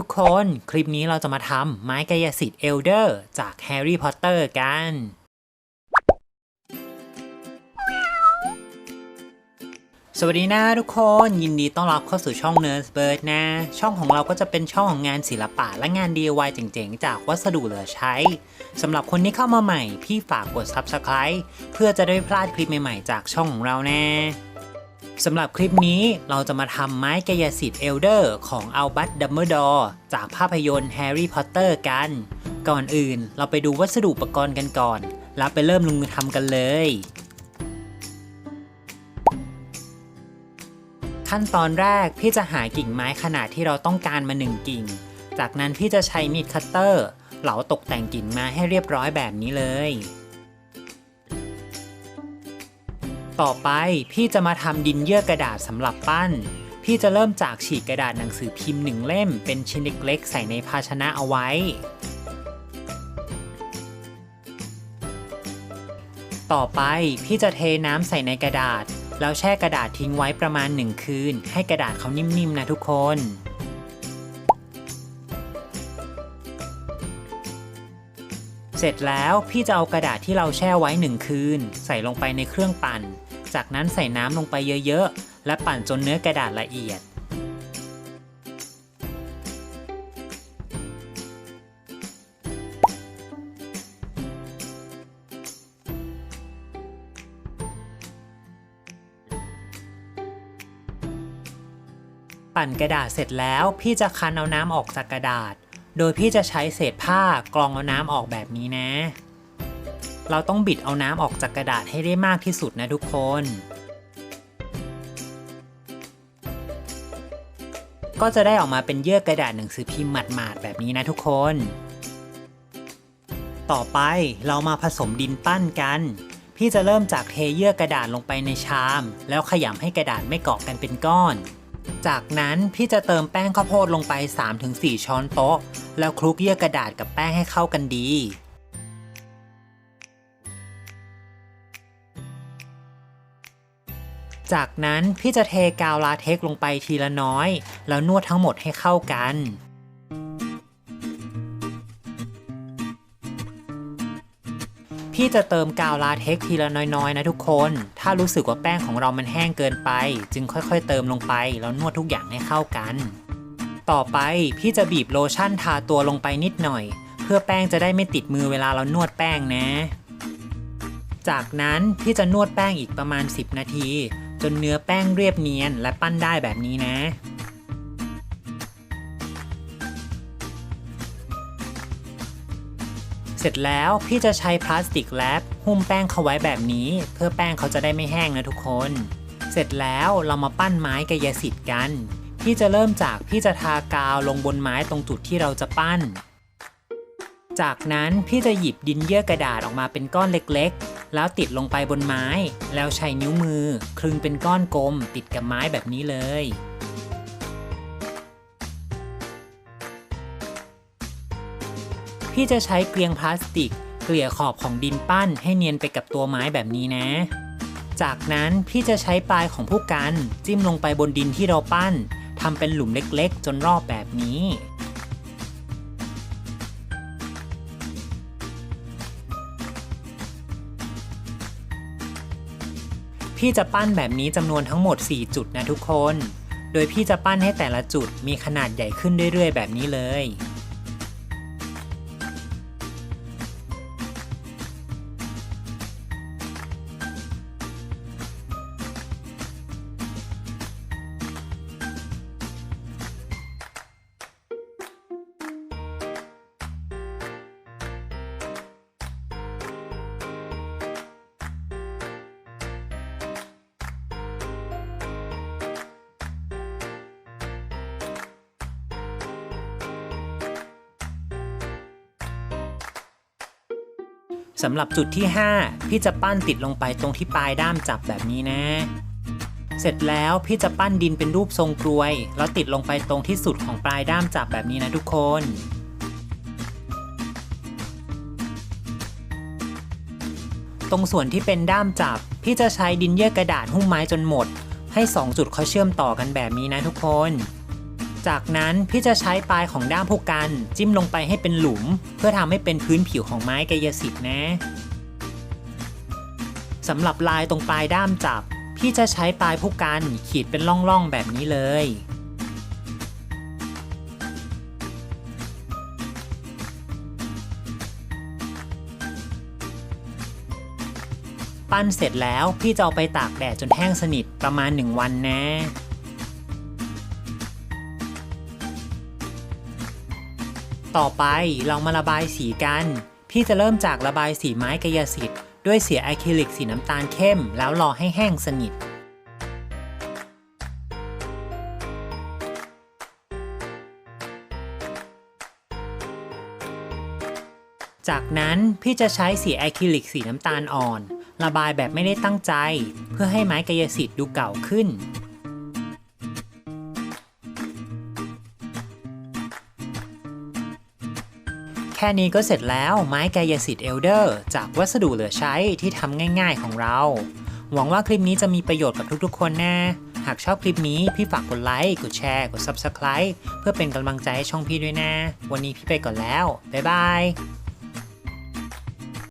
ทุกคนคลิปนี้เราจะมาทำไม้กายสิทธิ์เอลเดอร์จากแฮร์รี่พอตเตอร์กัน สวัสดีนะทุกคนยินดีต้อนรับเข้าสู่ช่อง Nerd Bird นะ ช่องของเราก็จะเป็นช่องของงานศิลปะและงาน DIY เจ๋งๆ จากวัสดุเหลือใช้สำหรับคนที่เข้ามาใหม่ พี่ฝากกด Subscribe เพื่อจะได้ไม่พลาดคลิปใหม่ๆ จากช่องของเราแน่ สำหรับคลิปนี้เราจะมาทำไม้กายสิทธิ์เอลเดอร์ของอัลบัตดัมเบิลดอร์จากภาพยนตร์แฮร์รี่พอตเตอร์กัน ก่อนอื่นเราไปดูวัสดุอุปกรณ์กันก่อน แล้วไปเริ่มลงมือทำกันเลย ขั้นตอนแรกพี่จะหากิ่งไม้ขนาดที่เราต้องการมาหนึ่งกิ่ง จากนั้นพี่จะใช้มีดคัตเตอร์เหลาตกแต่งกิ่งไม้ให้เรียบร้อยแบบนี้เลย ต่อไปพี่จะมาทำดินเยื่อกระดาษสำหรับปั้น พี่จะเริ่มจากฉีกกระดาษหนังสือพิมพ์หนึ่งเล่มเป็นชิ้นเล็กๆใส่ในภาชนะเอาไว้ ต่อไปพี่จะเทน้ำใส่ในกระดาษ แล้วแช่กระดาษทิ้งไว้ประมาณ 1 คืน ให้กระดาษเขานิ่มๆนะทุกคนเสร็จแล้วพี่จะเอากระดาษที่เราแช่ไว้1คืน ใส่ลงไปในเครื่องปั่น จากนั้นใส่น้ำลงไปเยอะๆ และปั่นจนเนื้อกระดาษละเอียด ปั่นกระดาษเสร็จแล้วพี่จะคั้นเอาน้ำออกจากกระดาษ โดยพี่จะใช้เศษผ้ากรองเอาน้ำออกแบบนี้นะ เราต้องบิดเอาน้ำออกจากกระดาษให้ได้มากที่สุดนะทุกคน ก็จะได้ออกมาเป็นเยื่อกระดาษหนังสือพิมพ์หมาดๆแบบนี้นะทุกคน ต่อไปเรามาผสมดินปั้นกัน พี่จะเริ่มจากเทเยื่อกระดาษลงไปในชาม แล้วขยำให้กระดาษไม่เกาะกันเป็นก้อนจากนั้นพี่จะเติมแป้งข้าวโพดลงไป 3-4 ช้อนโต๊ะ แล้วคลุกเยื่อกระดาษกับแป้งให้เข้ากันดี จากนั้นพี่จะเทกาวลาเท็กลงไปทีละน้อย แล้วนวดทั้งหมดให้เข้ากันพี่จะเติมกาวลาเท็กทีละน้อยๆ นะทุกคน ถ้ารู้สึกว่าแป้งของเรามันแห้งเกินไป จึงค่อยๆ เติมลงไป แล้วนวดทุกอย่างให้เข้ากัน ต่อไปพี่จะบีบโลชั่นทาตัวลงไปนิดหน่อย เพื่อแป้งจะได้ไม่ติดมือเวลาเรานวดแป้งนะ จากนั้นพี่จะนวดแป้งอีกประมาณ 10 นาที จนเนื้อแป้งเรียบเนียนและปั้นได้แบบนี้นะ เสร็จแล้วพี่จะใช้พลาสติกแรปหุ้มแป้งเขาไว้แบบนี้ เพื่อแป้งเขาจะได้ไม่แห้งนะทุกคน เสร็จแล้วเรามาปั้นไม้กายสิทธิ์กัน พี่จะเริ่มจากพี่จะทากาวลงบนไม้ตรงจุดที่เราจะปั้น จากนั้นพี่จะหยิบดินเยื่อกระดาษออกมาเป็นก้อนเล็กๆ แล้วติดลงไปบนไม้ แล้วใช้นิ้วมือ คลึงเป็นก้อนกลมติดกับไม้แบบนี้เลย พี่จะใช้เกลียงพลาสติก เกลี่ยขอบของดินปั้นให้เนียนไปกับตัวไม้แบบนี้นะ จากนั้นพี่จะใช้ปลายของผู้กัน จิ้มลงไปบนดินที่เราปั้นทำเป็นหลุมเล็กๆ จนรอบแบบนี้ พี่จะปั้นแบบนี้จำนวนทั้งหมด 4 จุดนะทุกคน โดยพี่จะปั้นให้แต่ละจุดมีขนาดใหญ่ขึ้นเรื่อยๆ แบบนี้เลย สำหรับจุดที่ 5 พี่จะปั้นติดลงไปตรงที่ปลายด้ามจับแบบนี้นะ เสร็จแล้วพี่จะปั้นดินเป็นรูปทรงกลวย แล้วติดลงไปตรงที่สุดของปลายด้ามจับแบบนี้นะทุกคนตรงส่วนที่เป็นด้ามจับ พี่จะใช้ดินเยื่อกระดาษหุ้มไม้จนหมด ให้ 2 จุดเขาเชื่อมต่อกันแบบนี้นะทุกคน จากนั้นพี่จะใช้ปลายของด้ามผู้กัน จิ้มลงไปให้เป็นหลุม เพื่อทำให้เป็นพื้นผิวของไม้กายสิทธิ์นะสำหรับลายตรงปลายด้ามจับ พี่จะใช้ปลายผู้กันขีดเป็นร่องๆแบบนี้เลยปั้นเสร็จแล้วพี่จะเอาไปตากแดดจนแห้งสนิทประมาณ 1 วันนะ ต่อไปเรามาระบายสีกัน พี่จะเริ่มจากระบายสีไม้กายสิทธิ์ด้วยสีอะคริลิกสีน้ำตาลเข้ม แล้วรอให้แห้งสนิทจากนั้นพี่จะใช้สีอะคริลิกสีน้ำตาลอ่อน ระบายแบบไม่ได้ตั้งใจ เพื่อให้ไม้กายสิทธิ์ดูเก่าขึ้น แค่นี้ก็เสร็จแล้วไม้กายสิทธิ์เอลเดอร์จากวัสดุเหลือใช้ที่ทำง่ายๆของเรา หวังว่าคลิปนี้จะมีประโยชน์กับทุกๆ คนนะ หากชอบคลิปนี้พี่ฝากกดไลค์ กดแชร์ กด Subscribe เพื่อเป็นกำลังใจให้ช่องพี่ด้วยนะ วันนี้พี่ไปก่อนแล้ว บ๊ายบาย